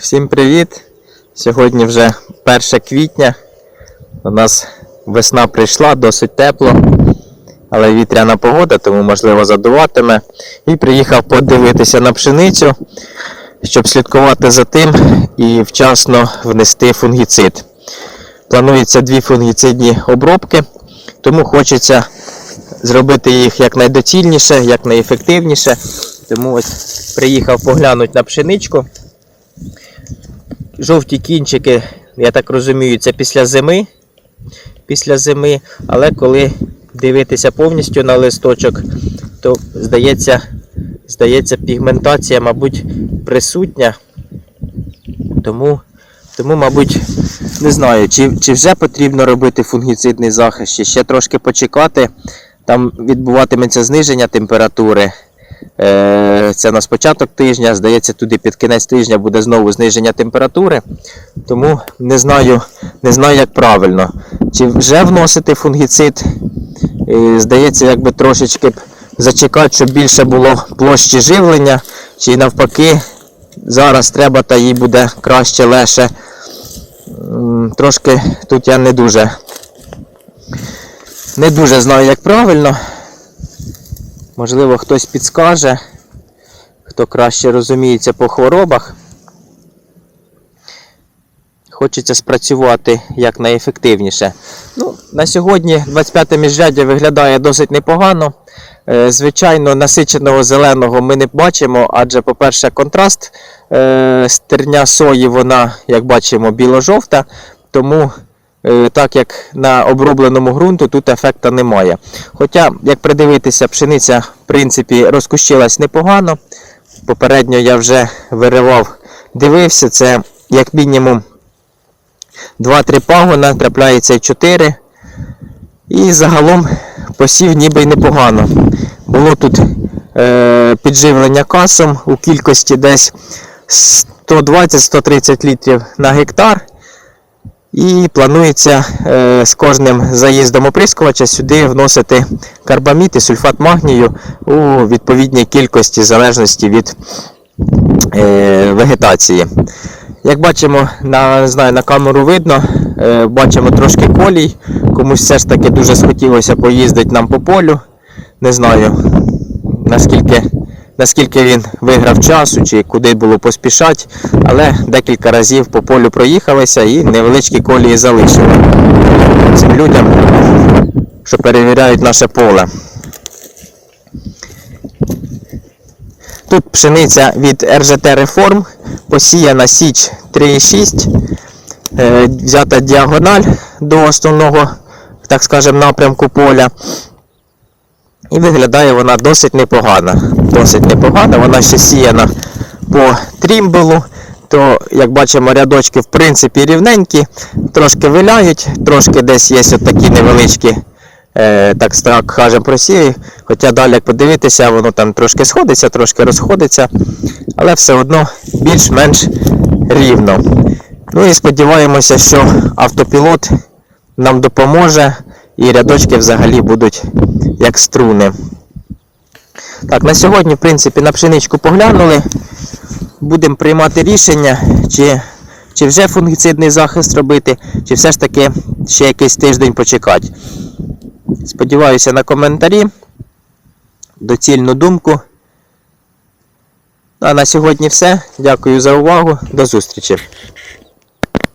Всім привіт! Сьогодні вже 1 квітня. У нас весна прийшла, досить тепло, але вітряна погода, тому можливо задуватиме. І приїхав подивитися на пшеницю, щоб слідкувати за тим і вчасно внести фунгіцид. Планується дві фунгіцидні обробки, тому хочеться зробити їх якнайдоцільніше, якнайефективніше. Тому ось приїхав поглянути на пшеничку. Жовті кінчики, я так розумію, це після зими. Після зими, але коли дивитися повністю на листочок, то здається, здається, пігментація, мабуть, присутня. Тому, тому мабуть, не знаю, чи, чи вже потрібно робити фунгіцидний захист, чи ще трошки почекати. Там відбуватиметься зниження температури. Е, Це на початок тижня, здається, туди під кінець тижня буде знову зниження температури. Тому не знаю, не знаю, як правильно. Чи вже вносити фунгіцид? Здається, якби трошечки зачекати, щоб більше було площі живлення, чи навпаки, зараз треба, та їй буде краще, легше. М, Трошки тут я не дуже, не дуже знаю, як правильно. Можливо, хтось підскаже, хто краще розуміється по хворобах. Хочеться спрацювати якнайефективніше. Ну, на сьогодні 25 те міжряддя виглядає досить непогано. Е, Звичайно, насиченого зеленого ми не бачимо, адже, по-перше, контраст е, стерня сої, вона, як бачимо, біло-жовта. Тому, так як на обробленому ґрунту, тут ефекту немає. Хоча, як придивитися, пшениця в принципі розкущилась непогано. Попередньо я вже виривав, дивився, це як мінімум 2-3 пагона, трапляється і 4. І загалом посів ніби й непогано. Було тут е, підживлення касом у кількості десь 120-130 літрів на гектар. І планується е, з кожним заїздом оприскувача сюди вносити карбамід і сульфат магнію у відповідній кількості залежності від е, вегетації. Як бачимо, на, не знаю, на камеру видно, е, бачимо трошки колій. Комусь все ж таки дуже схотілося поїздити нам по полю. Не знаю наскільки, наскільки він виграв часу чи куди було поспішати, але декілька разів по полю проїхалися і невеличкі колії залишили цим людям, що перевіряють наше поле. Тут пшениця від РЖТ Реформ, посіяна січ 3,6, е, взята діагональ до основного, так скажемо, напрямку поля. І виглядає вона досить непогано. Досить непогано. Вона ще сіяна по трімбелу. То, як бачимо, рядочки в принципі рівненькі, трошки виляють, трошки десь є такі невеличкі, е, так так кажемо, просіви. Хоча далі, як подивитися, воно там трошки сходиться, трошки розходиться, але все одно більш-менш рівно. Ну і сподіваємося, що автопілот нам допоможе і рядочки взагалі будуть як струни. Так, на сьогодні, в принципі, на пшеничку поглянули. Будемо приймати рішення, чи, чи вже фунгіцидний захист робити, чи все ж таки ще якийсь тиждень почекати. Сподіваюся на коментарі, доцільну думку. А на сьогодні все. Дякую за увагу. До зустрічі.